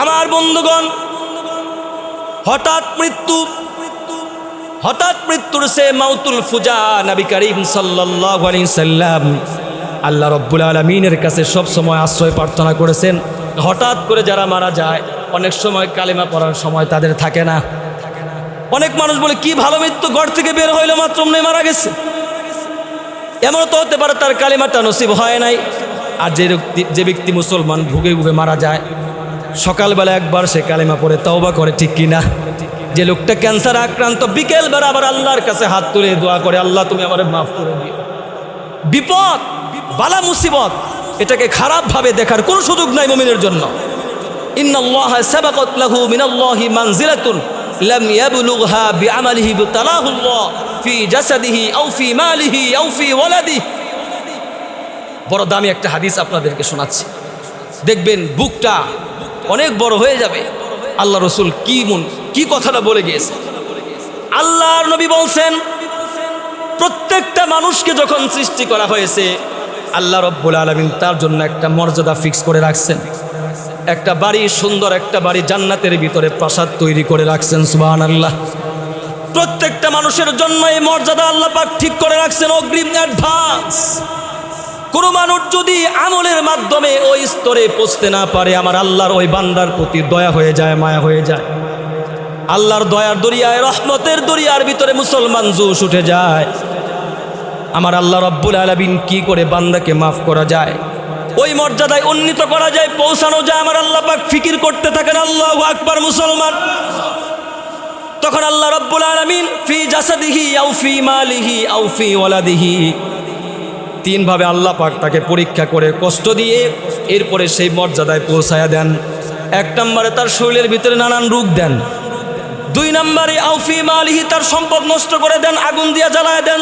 আমার বন্ধুগণ, হঠাৎ মৃত্যু, হঠাৎ মৃত্যুর সে মাউতুল ফুজা নবী করিম সাল্লাম আল্লাহ রব্বুল আলমিনের কাছে সব সময় আশ্রয় প্রার্থনা করেছেন। হঠাৎ করে যারা মারা যায়, অনেক সময় কালিমা পড়ার সময় তাদের থাকে না। অনেক মানুষ বলে, কি ভালো মৃত্যু, ঘর থেকে বের হইল মাত্র মারা গেছে। এমন তো হতে পারে তার কালিমাটা নসিব হয় নাই। আর যে যে ব্যক্তি মুসলমান ভুগে ভুগে মারা যায় সকালবেলা একবার সে কালিমা পড়ে, তওবা করে, ঠিক কিনা? যে লোকটা ক্যান্সার আক্রান্ত, বিকেলবেলা আবার আল্লাহর কাছে হাত তুলে দোয়া করে, আল্লাহ, তুমি আমার মাফ করে দিও। বিপদ, বালা মুসিবত, এটাকে খারাপভাবে দেখার কোনো সুযোগ নাই মমিনের জন্য। বড় দামি একটা হাদিস আপনাদেরকে শোনাচ্ছি। দেখবেন বুকটা অনেক বড় হয়ে যাবে। আল্লাহ রসুল কি মন, কি কথাটা বলে গিয়েছে? আল্লাহর নবী বলছেন, প্রত্যেকটা মানুষকে যখন সৃষ্টি করা হয়েছে, আল্লাহ রব্বুল আলমিন তার জন্য একটা মর্যাদা ফিক্স করে রাখছেন। একটা বাড়ি, সুন্দর একটা বাড়ি জান্নাতের ভিতরে প্রাসাদ তৈরি করে রাখছেন সুবাহ আল্লাহ প্রত্যেকটা মানুষের জন্য এই মর্যাদা আল্লাহ পাক ঠিক করে রাখছেন, অগ্রিম অ্যাডভান্স কোনো মানুষ যদি আমলের মাধ্যমে ওই স্তরে পৌঁছতে না পারে, আমার আল্লাহর ওই বান্দার প্রতি দয়া হয়ে যায়, মায়া হয়ে যায়। আল্লাহর দয়ার দরিয়ায়, রহমতের দরিয়ার ভিতরে মুসলমান জুস উঠে যায়। আমার আল্লাহ রব্বুল আলবিন কি করে বান্দাকে মাফ করা যায়? ওই মর্যাদায় উন্নীত করা যায়, পৌঁছানো যায়। আমার আল্লাহ পাক ফিকির করতে থাকেন, আল্লাহ আকবার মুসলমান। তখন আল্লাহ রব্বুল আলমিন ফি জাসাদিহি আউ ফি মালিহি আউ ফি ওয়ালাদিহি তিনভাবে আল্লাহ পাক তাকে পরীক্ষা করে কষ্ট দিয়ে এরপরে সেই মর্যাদায় পৌঁছায়া দেন। এক নম্বরে তার শরীরের ভিতরে নানান রোগ দেন। দুই নম্বরে আউফি মালিহি তার সম্পদ নষ্ট করে দেন, আগুন দিয়া জ্বালায় দেন,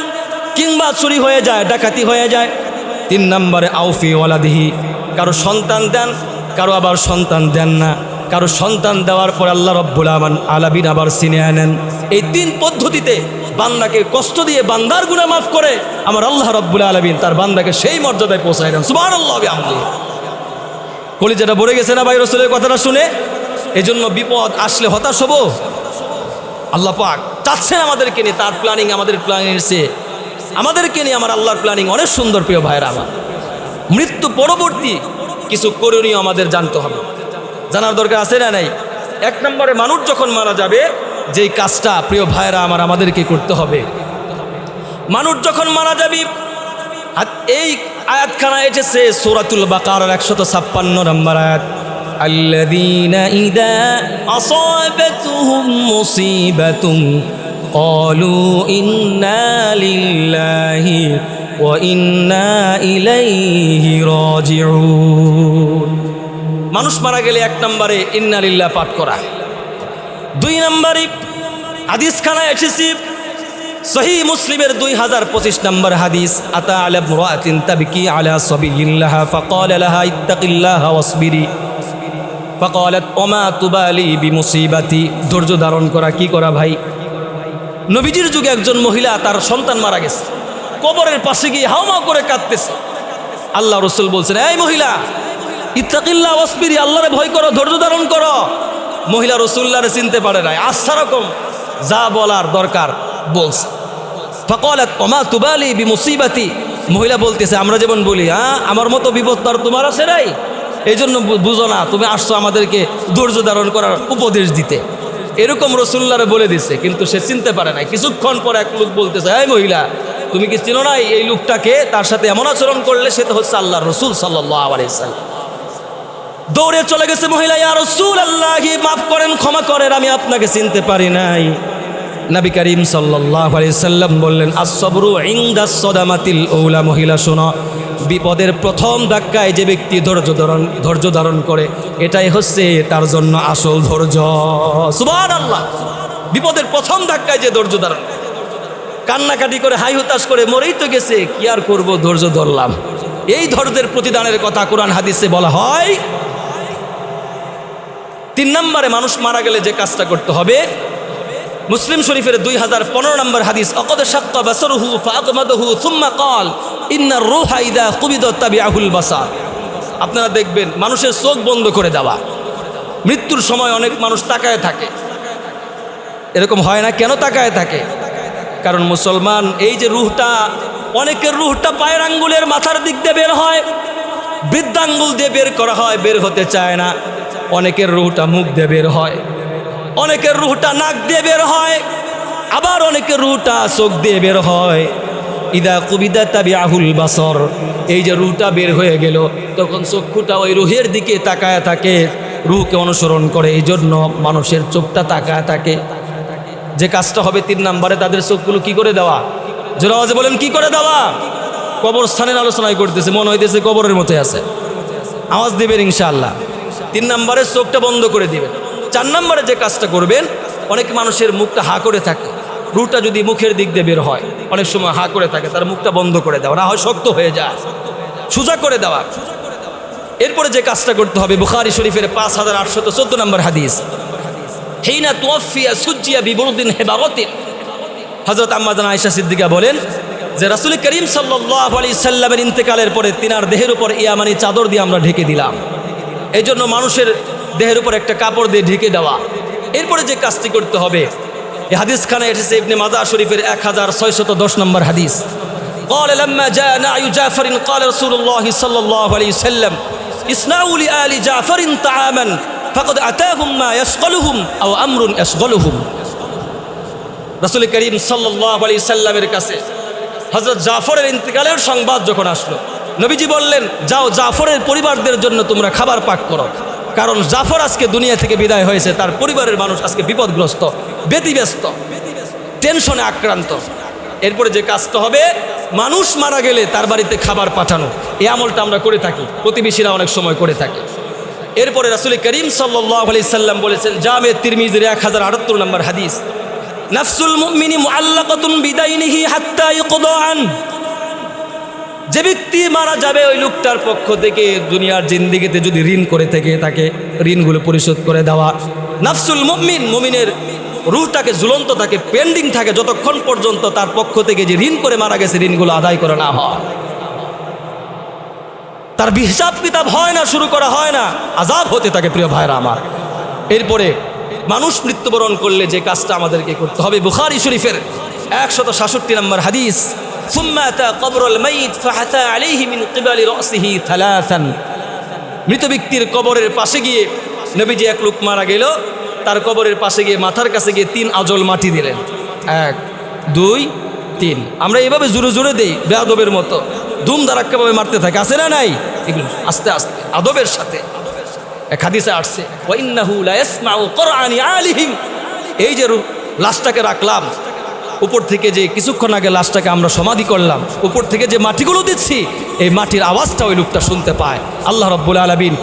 কিংবা চুরি হয়ে যায়, ডাকাতি হয়ে যায়। তিন নম্বরে আউফি ওয়ালাদিহি, কারও সন্তান দেন, কারও আবার সন্তান দেন না। কারও সন্তান দেওয়ার পর আল্লাহ রব্বুল আমান আলাবিন আবার সিনে আনেন। এই তিন পদ্ধতিতে বান্দাকে কষ্ট দিয়ে বান্দার গুণা মাফ করে, আমার আল্লাহ রব্বুল আলমিন তার বান্দাকে সেই মর্যাদায় পৌঁছায় দেন। সুবাহ আল্লাহ আমলি। কলিজাটা বলে গেছে না ভাই রসুলের কথাটা শুনে? এই জন্য বিপদ আসলে হতাশ হব। আল্লাহ পাক চাচ্ছেন আমাদেরকে নিয়ে, তার প্ল্যানিং আমাদের প্ল্যানিং এসে আমাদেরকে নিয়ে আমার আল্লাহর প্ল্যানিং অনেক সুন্দর, প্রিয় ভাইয়ের আমার। মৃত্যু পরবর্তী কিছু করণীয় আমাদের জানতে হবে। জানার দরকার আছে না নাই? এক নম্বরে মানুষ যখন মারা যাবে যেই কাজটা প্রিয় ভাইরা আমার আমাদেরকে করতে হবে মানুষ যখন মারা যাবি আর এই আয়াতখানা এসেছে সৌরাতুল বাকার একশত ছাপ্পান্ন নম্বর আয়াত الذين إذا أصابتهم مصيبة قالوا إنا لله وإنا إليه راجعون মানুষ মারা গেলে এক নম্বরে ইন্নালিল্লাহ পাঠ করা দুই নম্বর হাদিস খানা এসেছি। সহি মুসলিমের দুই হাজার পঁচিশ নম্বর হাদিস, আতা ধৈর্য ধারণ করা, কি করা ভাই? নবীজির যুগে একজন মহিলা, তার সন্তান মারা গেছে। কবরের পাশে গিয়ে হাওমা করে কাঁদতেছে। আল্লাহ রসুল বলছেন, এই মহিলা ইত্তাকিল্লা ওয়াসবিরি, আল্লাহরে ভয় করো, ধৈর্য ধারণ করো। মহিলা রসুল্লাহরে চিনতে পারে নাই। আস্থা রকম যা বলার দরকার বলছে। ফকলাত, ওমা তুবালি মহিলা বলতেছে, আমরা যেমন বলি হ্যাঁ আমার মতো বিপদ তার তোমার আছে নাই। এই জন্য বুঝো না, তুমি আসছো আমাদেরকে ধৈর্য ধারণ করার উপদেশ দিতে। এরকম রসুল্লারে বলে দিছে, কিন্তু সে চিনতে পারে নাই। কিছুক্ষণ পর এক লোক বলতেছে হ্যাঁ মহিলা, তুমি কি চিনো নাই এই লোকটাকে? তার সাথে এমন আচরণ করলে সে তো হচ্ছে আল্লাহ রসুল সাল্লাহ আলাইসাল্লাম দৌড়ে চলে গেছে মহিলা, ইয়া রসুল আল্লাহ মাফ করেন, ক্ষমা করেন, আমি আপনাকে চিনতে পারি নাই। নবী করিম সাল্লাহ সাল্লাম বললেন আসবরু ইংদাস সদামাতিল ওলা মহিলা, শোনো, বিপদের প্রথম ধাক্কায় যে ব্যক্তি ধৈর্য ধারণ ধৈর্য ধারণ করে, এটাই হচ্ছে তার জন্য আসল ধৈর্য। সুবান আল্লাহ বিপদের প্রথম ধাক্কায় যে ধৈর্য ধারণ, কান্নাকাটি করে হাই হতাশ করে, মরেই তো গেছে, কি আর করব, ধৈর্য ধরলাম। এই ধৈর্যের প্রতিদানের কথা কোরআন হাদিসে বলা হয় তিন নম্বরে মানুষ মারা গেলে যে কাজটা করতে হবে। মুসলিম শরীফের দুই হাজার পনেরো নম্বর হাদিস, অকদ সাক্কা বাসরহু সুম্মা কল ইন্নার রুহা ইদা কুবিদ তাবি আহুল বাসার। আপনারা দেখবেন মানুষের চোখ বন্ধ করে দেওয়া। মৃত্যুর সময় অনেক মানুষ তাকায় থাকে। এরকম হয় না কেন তাকায় থাকে? কারণ মুসলমান এই যে রুহটা, অনেকের রুহটা পায়ের আঙ্গুলের মাথার দিক দিয়ে বের হয়, বৃদ্ধাঙ্গুল দিয়ে বের করা হয়, বের হতে চায় না। অনেকের রুহটা মুখ দিয়ে বের হয়, অনেকের রুহটা নাক দিয়ে বের হয়, আবার অনেকের রুহটা চোখ দিয়ে বের হয়। ইদা কবিদা তাবি আহুল বাসর, এই যে রুহটা বের হয়ে গেল, তখন চক্ষুটা ওই রুহের দিকে তাকায় থাকে, রুহকে অনুসরণ করে, এই জন্য মানুষের চোখটা তাকায় থাকে। যে কাজটা হবে তিন নাম্বারে তাদের চোখগুলো কি করে দেওয়া? জোর আওয়াজে বলেন, কি করে দেওয়া? কবরস্থানের আলোচনায় করতেছে, মনে হইতেছে কবরের মধ্যে আছে। আওয়াজ দেবেন ইনশাআল্লাহ। তিন নাম্বারে চোখটা বন্ধ করে দিবেন। চার নাম্বারে যে কাজটা করবেন, অনেক মানুষের মুখটা হা করে থাকে। রুটা যদি মুখের দিক দিয়ে বের হয়, অনেক সময় হা করে থাকে, তার মুখটা বন্ধ করে দেওয়া, না হয় শক্ত হয়ে যায়। সোজা করে দেওয়া। এরপরে যে কাজটা করতে হবে, বুখারি শরীফের পাঁচ হাজার আটশত চোদ্দ নম্বর হাদিস। হেইনা তুয়াফিয়া সুজিয়া বিবরুদ্দিন হেবাগতিন হজরত আম্মাজান আয়সা সিদ্দিকা বলেন যে, রাসুল করিম সাল্লাহ আলি সাল্লামের ইন্তেকালের পরে তিনার দেহের উপর ইয়ামানি চাদর দিয়ে আমরা ঢেকে দিলাম। এই জন্য মানুষের দেহের উপর একটা কাপড় দিয়ে ঢেকে দেওয়া এরপরে যে কাজটি করতে হবে এই হাদিস খানে এসেছে ইবনে মাজার শরীফের এক হাজার ছয়শত দশ নম্বর হাদিস قال لما جاء نعي جعفر قال رسول الله صلى الله عليه وسلم اصنعوا لآل جعفر طعاما فقد أتاهم ما يشغلهم أو أمر يشغلهم রাসুল করিম সাল্লাহ আলি সাল্লামের কাছে হজরত জাফরের ইন্তেকালের সংবাদ যখন আসলো নবীজি বললেন, যাও জাফরের পরিবারদের জন্য তোমরা খাবার পাক করো। কারণ জাফর আজকে দুনিয়া থেকে বিদায় হয়েছে, তার পরিবারের মানুষ আজকে বিপদগ্রস্ত, ব্যতিব্যস্ত, টেনশনে আক্রান্ত। এরপরে যে কাজটা হবে, মানুষ মারা গেলে তার বাড়িতে খাবার পাঠানো। এই আমলটা আমরা করে থাকি, প্রতিবেশীরা অনেক সময় করে থাকে। এরপরে রাসুল করিম সাল্লাহ সাল্লাম বলেছেন, জামে তিরমিজের এক হাজার আটাত্তর নম্বর হাদিস, নাফসুল মুমিনি মুআল্লাকাতুন বিদাইনিহি হাত্তা ইউকদা যে ব্যক্তি মারা যাবে ওই লোকটার পক্ষ থেকে দুনিয়ার জিন্দিগিতে যদি ঋণ করে থেকে তাকে ঋণগুলো পরিশোধ করে দেওয়া। নাফসুল মমিন, মমিনের রুহটাকে ঝুলন্ত থাকে পেন্ডিং থাকে যতক্ষণ পর্যন্ত তার পক্ষ থেকে যে ঋণ করে মারা গেছে, ঋণগুলো আদায় করে না হয়। তার হিসাব কিতাব হয় না, শুরু করা হয় না আজাব হতে থাকে প্রিয় ভাইরা আমার। এরপরে মানুষ মৃত্যুবরণ করলে যে কাজটা আমাদেরকে করতে হবে। বুখারি শরীফের একশত সাতষট্টি নম্বর হাদিস। মৃত ব্যক্তির কবরের পাশে গিয়ে নবীজি এক লোক মারা গেল। তার কবরের পাশে গিয়ে মাথার কাছে গিয়ে তিন আজল মাটি দিলেন। এক, দুই, তিন। আমরা এভাবে জোরে জোরে দেই বেয়াদবের মতো। ধুম ধারাক্কাভাবে মারতে থাকে। আছে না নাই? এগুলো আস্তে আস্তে, আদবের সাথে। আসছে লা এই যে লাশটাকে রাখলাম। উপর থেকে যে কিছুক্ষণ আগে লাশটাকে আমরা সমাধি করলাম, উপর থেকে যে মাটিগুলো দিচ্ছি, এই মাটির আওয়াজটা ওই লোকটা শুনতে পায়। আল্লাহ রব্বুল আলমিন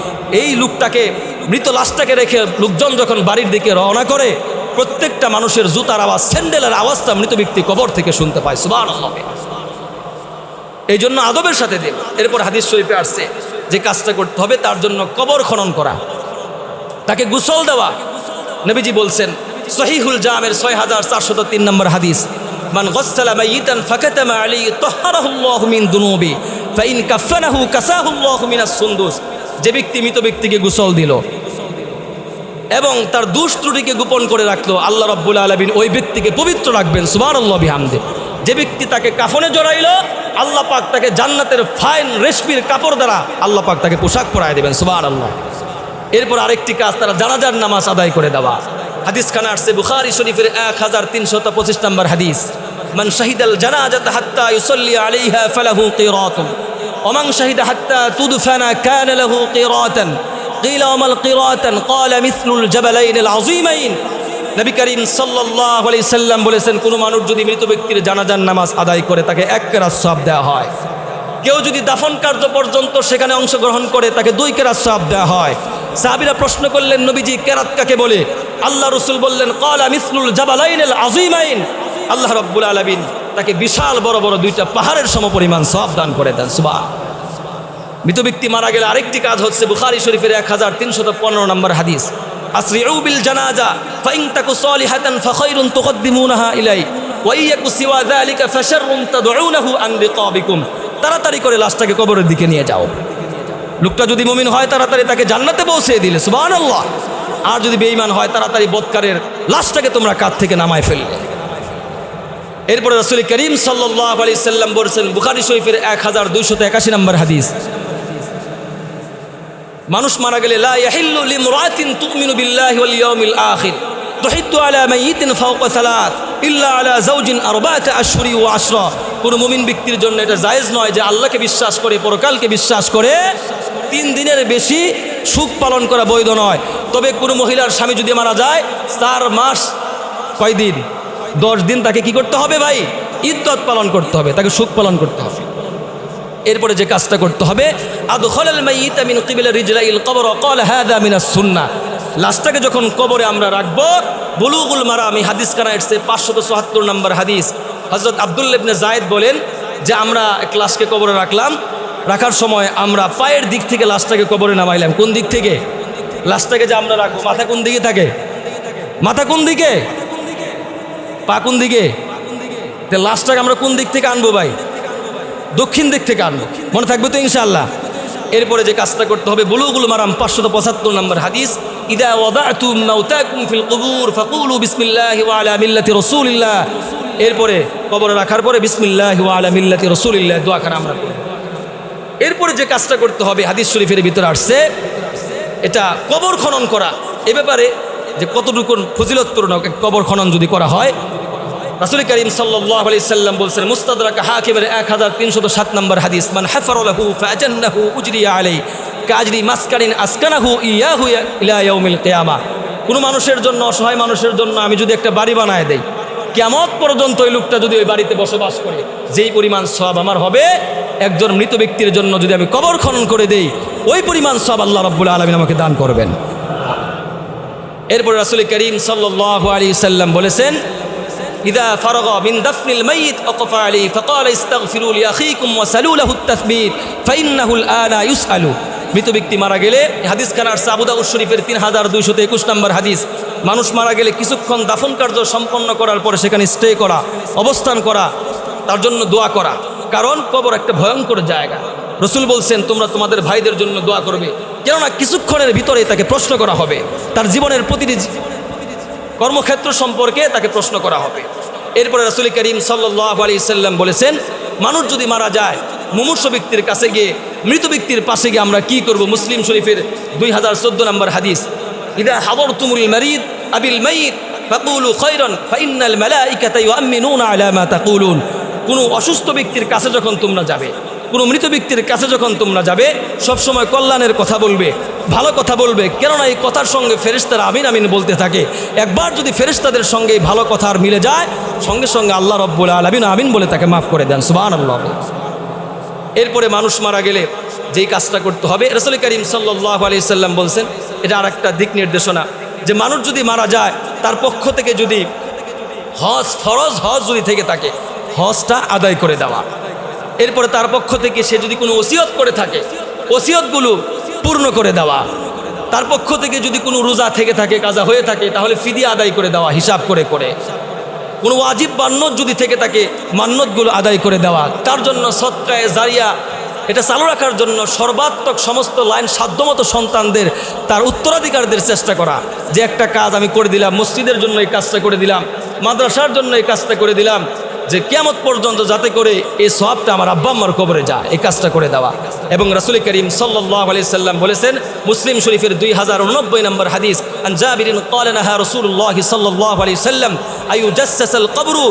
এই লোকটাকে, মৃত লাশটাকে রেখে লোকজন যখন বাড়ির দিকে রওনা করে, প্রত্যেকটা মানুষের জুতার আওয়াজ, স্যান্ডেলের আওয়াজটা মৃত ব্যক্তি কবর থেকে শুনতে পায়। সুবান এই জন্য আদবের সাথে দিন। এরপর হাদিস শরীফে আসছে যে কাজটা করতে হবে, তার জন্য কবর খনন করা। তাকে গুসল দেওয়া। নবীজি বলছেন সহিহুল জামের ছয় হাজার চারশত তিন নম্বর হাদিস। মান গসসালা মাইয়িতান ফাকাতামা আলাইহি তাহহারাহুল্লাহু মিন দুনুবি, ফাইন কাফানাহু কাসাহুল্লাহু মিনাস সুন্দুস। যে ব্যক্তি মৃত ব্যক্তিকে গোসল দিল এবং তার দুষ ত্রুটিকে গোপন করে রাখল, আল্লাহ রব্বুল আলমিন ওই ব্যক্তিকে পবিত্র রাখবেন সুবার আল্লাহ বিহামদে যে ব্যক্তি তাকে কাফনে জড়াইল, আল্লাহ পাক তাকে জান্নাতের ফাইন রেশমির কাপড় দ্বারা আল্লাহ পাক তাকে পোশাক পরায় দেবেন সুবার আল্লাহ এরপর আরেকটি কাজ, তারা জানাজার নামাজ আদায় করে দেওয়া। হাদিস খানা আসছে বুখারি শরীফের এক হাজার তিনশত পঁচিশ নম্বর হাদিস মান শাহিদাল জানাজাত হাত্তা ইউসল্লি আলাইহা ফালাহু কিরাতুন ওমান শাহিদা হাত্তা তুদফানা কানা লাহু কিরাতান قيل وما القراءة قال مثل الجبلين العظيمين নবী করিম সাল্লাল্লাহু আলাইহি সাল্লাম বলেছেন কোন মানুষ যদি মৃত ব্যক্তির জানাজার নামাজ আদায় করে তাকে এক কেরাত সওয়াব দেওয়া হয় কেউ যদি দাফন কার্য পর্যন্ত সেখানে অংশগ্রহণ করে তাকে দুই কেরাত সওয়াব দেওয়া হয় সাহাবীরা প্রশ্ন করলেন নবীজি কেরাত কাকে বলে আল্লাহ রসুল বললেন, কলা মিসলুল জাবালাইন আজিমাইন আল্লাহ রব্বুল আলামিন তাকে বিশাল বড় বড় দুইটা পাহাড়ের সমপরিমাণ সওয়াব দান করে দেন সুবাহ মৃত ব্যক্তি মারা গেলে আরেকটি কাজ হচ্ছে বুখারি শরীফের এক হাজার তিনশত পনেরো নম্বর হাদিস। জানাজা তাকু ইলাই তাড়াতাড়ি করে লাশটাকে কবরের দিকে নিয়ে যাও। লোকটা যদি মুমিন হয়, তাড়াতাড়ি তাকে জান্নাতে পৌঁছে দিলে, সুবহানাল্লাহ। আর যদি বেঈমান হয়, তাড়াতাড়ি বৎকারের লাশটাকে তোমরা কাত থেকে নামায় ফেললে। এরপরে রসুল করিম সাল্লাহ আলি সাল্লাম বলছেন, বুখারি শরীফের এক হাজার দুইশত একাশি নম্বর হাদিস। মানুষ মারা গেলে কোন মুমিন ব্যক্তির জন্য এটা জায়েজ নয় যে আল্লাহকে বিশ্বাস করে, পরকালকে বিশ্বাস করে, তিন দিনের বেশি সুখ পালন করা বৈধ নয়। তবে কোনো মহিলার স্বামী যদি মারা যায়, চার মাস কয়দিন? দশ দিন তাকে কি করতে হবে ভাই? ইদ্যত পালন করতে হবে, তাকে সুখ পালন করতে হবে। এরপরে যে কাজটা করতে হবে লাশটাকে যখন কবরে আমরা রাখব, বুলুগুল মারা আমি হাদিস কানা এসছে, পাঁচশত চুয়াত্তর নম্বর হাদিস। হজরত আব্দুল ইবনে জায়েদ বলেন যে, আমরা এক লাশকে কবরে রাখলাম, রাখার সময় আমরা পায়ের দিক থেকে লাশটাকে কবরে নামাইলাম। কোন দিক থেকে? লাশটাকে যে আমরা রাখব, মাথা কোন দিকে থাকে? মাথা কোন দিকে? পা কোন দিকে? লাশটাকে আমরা কোন দিক থেকে আনব ভাই? দক্ষিণ দিক থেকে আনব। মনে থাকবে তো ইনশাআল্লাহ? এরপরে যে কাজটা করতে হবে, বুলুগুল মারাম, পাঁচশত পঁচাত্তর নম্বর হাদিস, ইদা এরপরে কবরে রাখার পরে, বিসমিল্লাহি আলা মিল্লাতি আমরা এরপরে যে কাজটা করতে হবে, হাদিস শরীফের ভিতরে আসছে এটা কবর খনন করা। এ ব্যাপারে যে কতটুকু ফজিলতপূর্ণ কবর খনন যদি করা হয়, রাসুল করিম সাল্লাহ আলি সাল্লাম বলছেন, মুস্তাদরাকা হাকিমের এক হাজার তিনশত সাত নম্বর হাদিস, মান হাফারুলাহু ফাজান্নাহু উজরিয়া আলাই কাজরি মাসকারিন আসকানাহু ইয়াহু ইলা ইয়াউমিল কিয়ামা। কোনো মানুষের জন্য, অসহায় মানুষের জন্য আমি যদি একটা বাড়ি বানায় দেই কেমত পর্যন্ত ওই লোকটা যদি ওই বাড়িতে বসবাস করে, যেই পরিমাণ সব আমার হবে একজন মৃত ব্যক্তির জন্য যদি আমি কবর খনন করে দেই ওই পরিমাণ সব আল্লাহ রব্বুল আলমিন আমাকে দান করবেন এরপর রাসুল করিম সাল্লাহ আলী সাল্লাম বলেছেন إذا فرغ من دفن الميت وقف عليه فقال استغفروا لأخيكم وسلوا له التثبيت فإنه الآن يسأل মৃত ব্যক্তি মারা গেলে হাদিস খানার সাবুদাউদ শরীফের তিন হাজার দুইশত একুশ নম্বর হাদিস মানুষ মারা গেলে কিছুক্ষণ দাফন কার্য সম্পন্ন করার পরে সেখানে স্টে করা অবস্থান করা তার জন্য দোয়া করা কারণ কবর একটা ভয়ঙ্কর জায়গা। রসুল বলছেন, তোমরা তোমাদের ভাইদের জন্য দোয়া করবে। কেননা কিছুক্ষণের ভিতরে তাকে প্রশ্ন করা হবে। তার জীবনের প্রতিটি কর্মক্ষেত্র সম্পর্কে তাকে প্রশ্ন করা হবে। এরপরে রাসুল করিম সাল্লাহ আলি সাল্লাম বলেছেন, মানুষ যদি মারা যায়, মুমূর্ষ ব্যক্তির কাছে গিয়ে, মৃত ব্যক্তির পাশে গিয়ে আমরা কি করব? মুসলিম শরীফের দুই হাজার চোদ্দ নম্বর হাদিস। ইদা হাবর তুমুল মারিদ, আবিল মাইদ ফাকুলু খৈরন ফাইনাল মালাইকাতা ইউআমিনুনা আলা মা তাকুলুন। কোনো অসুস্থ ব্যক্তির কাছে যখন তোমরা যাবে, কোনো মৃত ব্যক্তির কাছে যখন তোমরা যাবে, সবসময় কল্যাণের কথা বলবে, ভালো কথা বলবে। কেননা এই কথার সঙ্গে ফেরিস্তারা আমিন আমিন বলতে থাকে, একবার যদি ফেরিস্তাদের সঙ্গে এই ভালো কথা আর মিলে যায়, সঙ্গে সঙ্গে আল্লাহ রব্বুল আলমিন আমিন আমিন বলে তাকে মাফ করে দেন সুবাহ আল্লাহ এরপরে মানুষ মারা গেলে যেই কাজটা করতে হবে, রসুল করিম সাল্লাহ আলি সাল্লাম বলছেন, এটা আর একটা দিক নির্দেশনা, যে মানুষ যদি মারা যায়, তার পক্ষ থেকে যদি হজ ফরজ হজ যদি থেকে থাকে হজটা আদায় করে দেওয়া। এরপরে তার পক্ষ থেকে সে যদি কোনো ওসিয়ত করে থাকে, ওসিয়তগুলো পূর্ণ করে দেওয়া। তার পক্ষ থেকে যদি কোনো রোজা থেকে থাকে, কাজা হয়ে থাকে, তাহলে ফিদি আদায় করে দেওয়া, হিসাব করে করে। কোনো ওয়াজিব মান্নত যদি থেকে থাকে মান্যতগুলো আদায় করে দেওয়া। তার জন্য সৎকায় জারিয়া, এটা চালু রাখার জন্য সর্বাত্মক সমস্ত লাইন সাধ্যমতো সন্তানদের, তার উত্তরাধিকারদের চেষ্টা করা। যে একটা কাজ আমি করে দিলাম, মসজিদের জন্য এই কাজটা করে দিলাম, মাদ্রাসার জন্য এই কাজটা করে দিলাম যে কেমত পর্যন্ত যাতে করে এই সবটা আমার আব্বা আম্মার কবরে যা এই কাজটা করে দেওয়া। এবং রাসুল করিম আলি সাল্লাম বলেছেন, মুসলিম শরীফের দুই হাজার উনব্বই নম্বর হাদিস সাল্লাম কবরু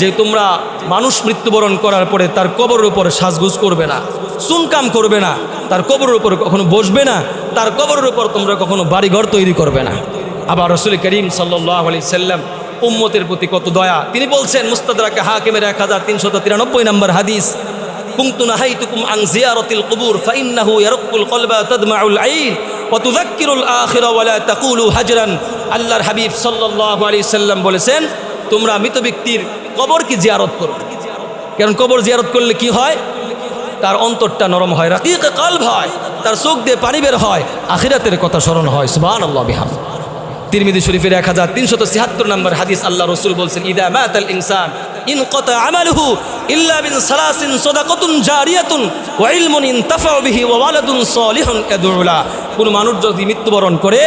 যে তোমরা মানুষ মৃত্যুবরণ করার পরে তার কবরের উপর সাজগুজ করবে না সুনকাম করবে না, তার কবরের উপর কখনো বসবে না, তার কবরের উপর তোমরা কখনো বাড়িঘর তৈরি করবে না। আবার রসুল করিম সাল্লাহ আলি সাল্লাম উম্মতের প্রতি কত দয়া। তিনি বলছেন মুস্তাদাকে হাকিমের এক হাজার তিনশত তিরানব্বই নম্বর হাদিস কুমতু লা তাকুলু আল্লাহর হাবিব সাল্লাম বলেছেন, তোমরা মৃত ব্যক্তির কবর কি জিয়ারত করো। কারণ কবর জিয়ারত করলে কি হয়? তার অন্তরটা নরম হয়, রাকিক কালব হয়, তার চোখ দিয়ে পানি বের হয়, আখিরাতের কথা স্মরণ হয়, সুবহানাল্লাহ, বিহামদ। তিরমিদি শরীফের এক হাজার তিনশত ছিয়াত্তর নম্বর হাদিস আল্লাহ রসুল বলছেন, ইদা মাত আল ইনসান, ইন কতা আমালহু ইল্লা বিন সালাসিন সাদাকাতুন জারিয়াতুন, ওয়া ইলমুন ইনতাফাউ বিহি ওয়া ওয়ালাদুন সালিহুন ইয়াদউলা। কোনো মানুষ যদি মৃত্যুবরণ করে,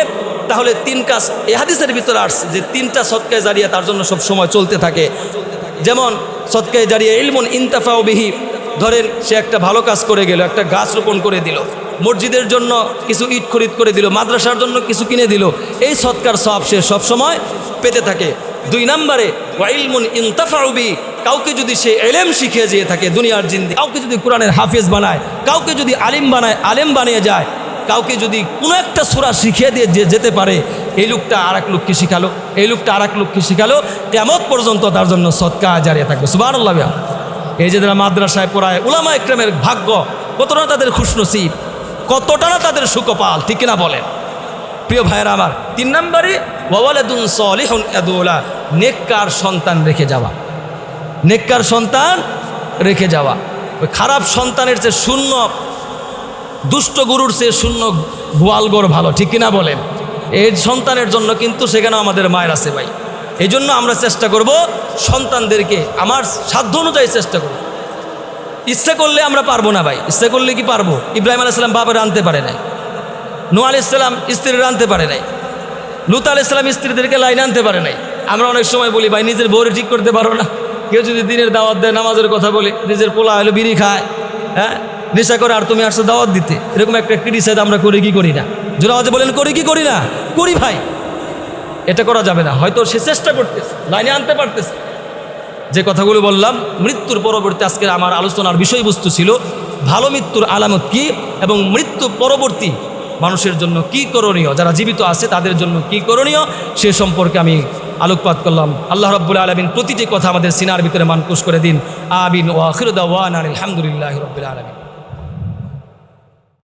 তাহলে তিন কাজ এ হাদিসের ভিতরে আসছে যে তিনটা সৎকায় জারিয়া তার জন্য সব সময় চলতে থাকে। যেমন, সৎকায় জারিয়া ইলমন ইনতাফাও বিহি, ধরেন সে একটা ভালো কাজ করে গেল, একটা গাছ রোপণ করে দিল। মসজিদের জন্য কিছু ইট খরিদ করে দিল, মাদ্রাসার জন্য কিছু কিনে দিল। এই সৎকার সব সে সবসময় পেতে থাকে। দুই নম্বরে ওয়াইলমুন ইনতাফাউবি কাউকে যদি সে এলেম শিখিয়ে যেয়ে থাকে দুনিয়ার জিন্দি, কাউকে যদি কোরআনের হাফেজ বানায়, কাউকে যদি আলিম বানায়, আলেম বানিয়ে যায়, কাউকে যদি কোনো একটা সুরা শিখিয়ে দিয়ে যেতে পারে, এই লোকটা আর এক লোককে শিখালো, এই লোকটা আর এক লোককে শিখালো কেমত পর্যন্ত তার জন্য সৎকা জারিয়ে থাকবে। সুবাহ এই যে তারা মাদ্রাসায় পড়ায় উলামা একরামের ভাগ্য কতটা তাদের খুশনসিব। কতটা না তাদের সুকপাল ঠিক না বলেন? প্রিয় ভাইয়েরা আমার, তিন নম্বরে ওয়ালাদুন সলিহুন আদুলা নেককার সন্তান রেখে যাওয়া। নেককার সন্তান রেখে যাওয়া। ওই খারাপ সন্তানের চেয়ে শূন্য, দুষ্ট গুরুর চেয়ে শূন্য গোয়ালগড় ভালো, ঠিক কিনা বলেন? এই সন্তানের জন্য কিন্তু সেখানে আমাদের মায়ের আছে ভাই। এই জন্য আমরা চেষ্টা করব সন্তানদেরকে, আমার সাধ্য অনুযায়ী চেষ্টা করব। ইচ্ছে করলে আমরা পারব না ভাই। ইচ্ছে করলে কি পারব? ইব্রাহিম আলাইসালাম বাবার আনতে পারে নাই। নু আলাইসালাম স্ত্রীর আনতে পারে নাই। লুত আলাইসালাম স্ত্রীদেরকে লাইনে আনতে পারে নাই। আমরা অনেক সময় বলি, ভাই, নিজের বউরে ঠিক করতে পারো না। কেউ যদি দিনের দাওয়াত দেয়, নামাজের কথা বলে, নিজের পোলা হলো বিড়ি খায় হ্যাঁ? নেশা করে আর তুমি আসছো দাওয়াত দিতে। এরকম একটা ক্রিটিসাইজ আমরা করি কি করি না। জোরা আওয়াজে বলেন, করি কি করি না? করি ভাই। এটা করা যাবে না। হয়তো সে চেষ্টা করতেছে, লাইনে আনতে পারতেছে। যে কথাগুলো বললাম, মৃত্যুর পরবর্তী আজকের আমার আলোচনার বিষয়বস্তু ছিল, ভালো মৃত্যুর আলামত কী এবং মৃত্যু পরবর্তী মানুষের জন্য কি করণীয়? যারা জীবিত আছে, তাদের জন্য কি করণীয়? সে সম্পর্কে আমি আলোকপাত করলাম। আল্লাহ রব্বুল আলমিন প্রতিটি কথা আমাদের সিনার ভিতরে মানকুশ করে দিন। আবিন ও আখিরুদ্দাওয়ান আলহামদুলিল্লাহ রব্বুল আলমিন।